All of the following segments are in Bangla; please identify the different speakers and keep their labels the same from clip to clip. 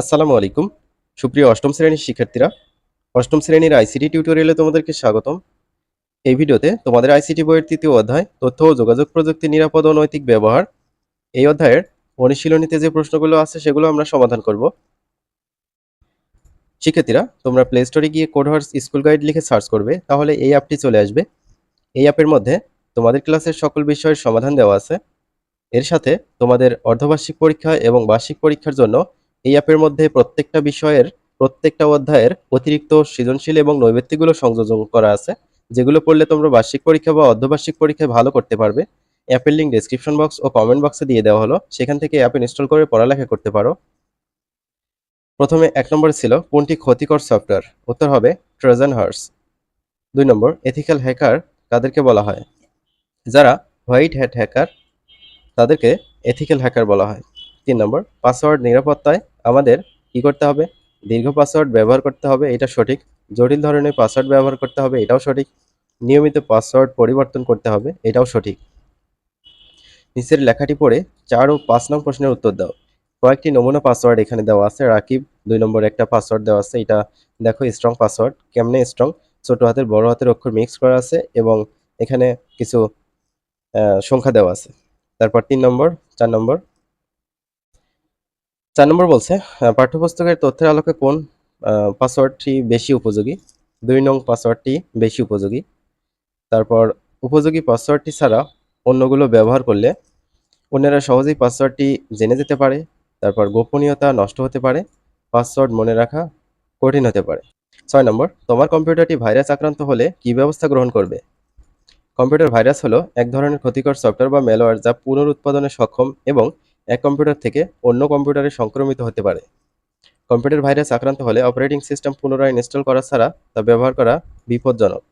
Speaker 1: আসসালামু আলাইকুম। সুপ্রিয় অষ্টম শ্রেণির শিক্ষার্থীরা, অষ্টম শ্রেণির আইসিটি টিউটোরিয়ালে তোমাদেরকে স্বাগতম। এই ভিডিওতে তোমাদের আইসিটি বইয়ের তৃতীয় অধ্যায়, তথ্য ও যোগাযোগ প্রযুক্তি, নিরাপদ ও নৈতিক ব্যবহার, এই অধ্যায়ের অনুশীলনীতে যে প্রশ্নগুলো আছে সেগুলো আমরা সমাধান করব। শিক্ষার্থীরা, তোমরা প্লে স্টোরে গিয়ে কোডহার্স স্কুল গাইড লিখে সার্চ করবে, তাহলে এই অ্যাপটি চলে আসবে। এই অ্যাপের মধ্যে তোমাদের ক্লাসের সকল বিষয়ের সমাধান দেওয়া আছে। এর সাথে তোমাদের অর্ধবার্ষিক পরীক্ষা এবং বার্ষিক পরীক্ষার জন্য এই অ্যাপের মধ্যে প্রত্যেকটা বিষয়ের, প্রত্যেকটা অধ্যায়ের অতিরিক্ত সৃজনশীল এবং নৈবেত্তিকগুলো সংযোজন করা আছে, যেগুলো পড়লে তোমরা বার্ষিক পরীক্ষা বা অর্ধবার্ষিক পরীক্ষায় ভালো করতে পারবে। অ্যাপের লিঙ্ক ডেসক্রিপশন বক্স ও কমেন্ট বক্সে দিয়ে দেওয়া হলো, সেখান থেকে অ্যাপ ইনস্টল করে পড়ালেখা করতে পারো। প্রথমে এক নম্বর ছিল, কোনটি ক্ষতিকর সফটওয়্যার উত্তর হবে ট্রোজান হার্স দুই নম্বর এথিক্যাল হ্যাকার কাদেরকে বলা হয়? যারা হোয়াইট হ্যাট হ্যাকার তাদেরকে এথিক্যাল হ্যাকার বলা হয়। তিন নম্বর পাসওয়ার্ড নিরাপত্তায় আমাদের কি করতে হবে? দীর্ঘ পাসওয়ার্ড ব্যবহার করতে হবে, এটা সঠিক। জটিল ধরনের পাসওয়ার্ড ব্যবহার করতে হবে, এটাও সঠিক। নিয়মিত পাসওয়ার্ড পরিবর্তন করতে হবে, এটাও সঠিক। নিচের লেখাটি পড়ে চার ও পাঁচ নং প্রশ্নের উত্তর দাও। কয়েকটি নমুনা পাসওয়ার্ড এখানে দেওয়া আছে, রাকিব, দুই নম্বর একটা পাসওয়ার্ড দেওয়া আছে, এটা দেখো স্ট্রং পাসওয়ার্ড কেমনে স্ট্রং ছোট হাতের, বড় হাতের অক্ষর মিক্স করা আছে এবং এখানে কিছু সংখ্যা দেওয়া আছে। তারপর তিন নম্বর, চার নম্বর চার নম্বর বলছে পাঠ্যপুস্তকের তথ্যের আলোকে কোন পাসওয়ার্ডটি বেশি উপযোগী? দুই নং পাসওয়ার্ডটি বেশি উপযোগী। তারপর, উপযোগী পাসওয়ার্ডটি ছাড়া অন্যগুলো ব্যবহার করলে অন্যরা সহজেই পাসওয়ার্ডটি জেনে যেতে পারে। তারপর, গোপনীয়তা নষ্ট হতে পারে পাসওয়ার্ড মনে রাখা কঠিন হতে পারে। ছয় নম্বর, তোমার কম্পিউটারটি ভাইরাস আক্রান্ত হলে কী ব্যবস্থা গ্রহণ করবে? কম্পিউটার ভাইরাস হলো এক ধরনের ক্ষতিকর সফটওয়্যার বা ম্যালওয়্যার যা পুনরুৎপাদনে সক্ষম এবং এক কম্পিউটার থেকে অন্য কম্পিউটারে সংক্রমিত হতে পারে। কম্পিউটার ভাইরাস আক্রান্ত হলে অপারেটিং সিস্টেম পুনরায় ইনস্টল করা ছাড়া তা ব্যবহার করা বিপজ্জনক।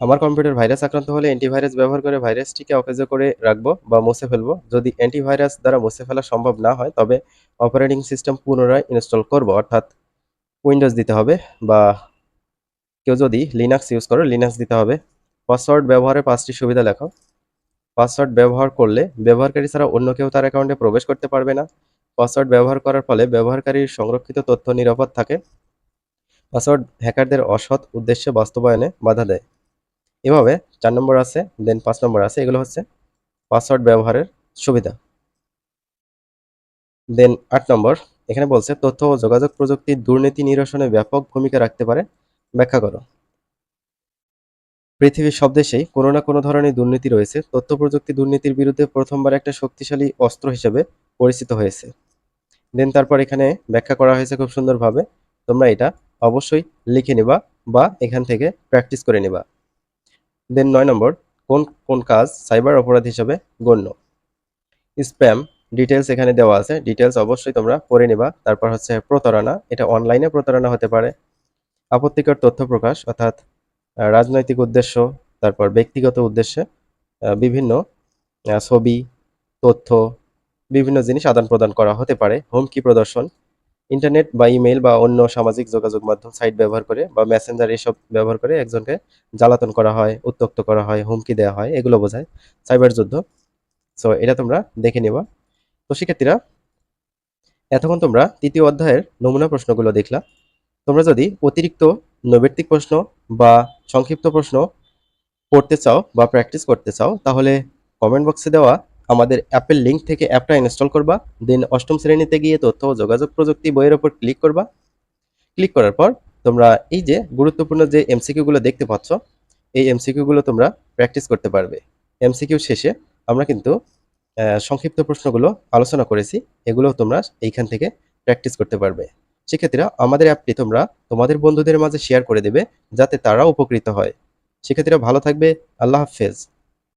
Speaker 1: আমার কম্পিউটার ভাইরাস আক্রান্ত হলে অ্যান্টিভাইরাস ব্যবহার করে ভাইরাসটিকে অকেজ করে রাখব বা মুছে ফেলব। যদি অ্যান্টিভাইরাস দ্বারা মুছে ফেলা সম্ভব না হয়, তবে অপারেটিং সিস্টেম পুনরায় ইনস্টল করব, অর্থাৎ উইন্ডোজ দিতে হবে বা কেউ যদি লিনাক্স ইউজ করো, লিনাক্স দিতে হবে। পাসওয়ার্ড ব্যবহারে পাঁচটি সুবিধা লেখো। পাসওয়ার্ড ব্যবহার করলে ব্যবহারকারী ছাড়া অন্য কেউ তার অ্যাকাউন্টে প্রবেশ করতে পারবে না। পাসওয়ার্ড ব্যবহার করার ফলে ব্যবহারকারীর সংরক্ষিত তথ্য নিরাপদ থাকে। পাসওয়ার্ড হ্যাকারদের অসৎ উদ্দেশ্যে বাস্তবায়নে বাধা দেয়। এভাবে চার নম্বর আছে দেন পাঁচ নম্বর আছে, এগুলো হচ্ছে পাসওয়ার্ড ব্যবহারের সুবিধা। দেন আট নম্বর, এখানে বলছে, তথ্য ও যোগাযোগ প্রযুক্তি দুর্নীতি নিরসনে ব্যাপক ভূমিকা রাখতে পারে। ব্যাখ্যা করো। পৃথিবীর সব দেশেই কোনো না কোনো ধরনের দুর্নীতি রয়েছে। তথ্য প্রযুক্তি দুর্নীতির বিরুদ্ধে প্রথমবার একটা শক্তিশালী অস্ত্র হিসেবে পরিচিত হয়েছে। দেন তারপর এখানে ব্যাখ্যা করা হয়েছে খুব সুন্দরভাবে। তোমরা এটা অবশ্যই লিখে নিবা বা এখান থেকে প্র্যাকটিস করে নিবা। দেন নয় নম্বর, কোন কোন কাজ সাইবার অপরাধ হিসাবে গণ্য? স্প্যাম ডিটেলস এখানে দেওয়া আছে। ডিটেলস অবশ্যই তোমরা পড়ে নিবা। তারপর হচ্ছে প্রতারণা। এটা অনলাইনে প্রতারণা হতে পারে। আপত্তিকর তথ্য প্রকাশ, অর্থাৎ রাজনৈতিক উদ্দেশ্য, তারপর ব্যক্তিগত উদ্দেশ্যে বিভিন্ন ছবি, তথ্য, বিভিন্ন জিনিস আদান প্রদান করা হতে পারে, হুমকি প্রদর্শন, ইন্টারনেট বা ইমেল বা অন্য সামাজিক যোগাযোগ মাধ্যম, সাইট ব্যবহার করে বা মেসেঞ্জার এসব ব্যবহার করে একজনকে জ্বালাতন করা হয় উত্তক্ত করা হয়, হুমকি দেওয়া হয়, এগুলো বোঝায়, সাইবার যুদ্ধ। সো এটা তোমরা দেখে নিবা। তো শিক্ষার্থীরা, এতক্ষণ তোমরা তৃতীয় অধ্যায়ের নমুনা প্রশ্নগুলো দেখলা। তোমরা যদি অতিরিক্ত নৈবেত্তিক প্রশ্ন বা সংক্ষিপ্ত প্রশ্ন পড়তে চাও বা প্র্যাকটিস করতে চাও, তাহলে কমেন্ট বক্সে দেওয়া আমাদের অ্যাপের লিঙ্ক থেকে অ্যাপটা ইনস্টল করবা। দেন অষ্টম শ্রেণীতে গিয়ে তথ্য ও যোগাযোগ প্রযুক্তি বইয়ের ওপর ক্লিক করবা। ক্লিক করার পর তোমরা এই যে গুরুত্বপূর্ণ যে এমসিকিউগুলো দেখতে পাচ্ছ, এই এমসিকিউগুলো তোমরা প্র্যাকটিস করতে পারবে। এমসিকিউ শেষে আমরা কিন্তু সংক্ষিপ্ত প্রশ্নগুলো আলোচনা করেছি। এগুলো তোমরা এইখান থেকে প্র্যাকটিস করতে পারবে। শিক্ষার্থীরা আমাদের অ্যাপটি তোমরা তোমাদের বন্ধুদের মাঝে শেয়ার করে দেবে যাতে তারা উপকৃত হয়। সেক্ষেত্রে ভালো থাকবে, আল্লাহ হাফেজ।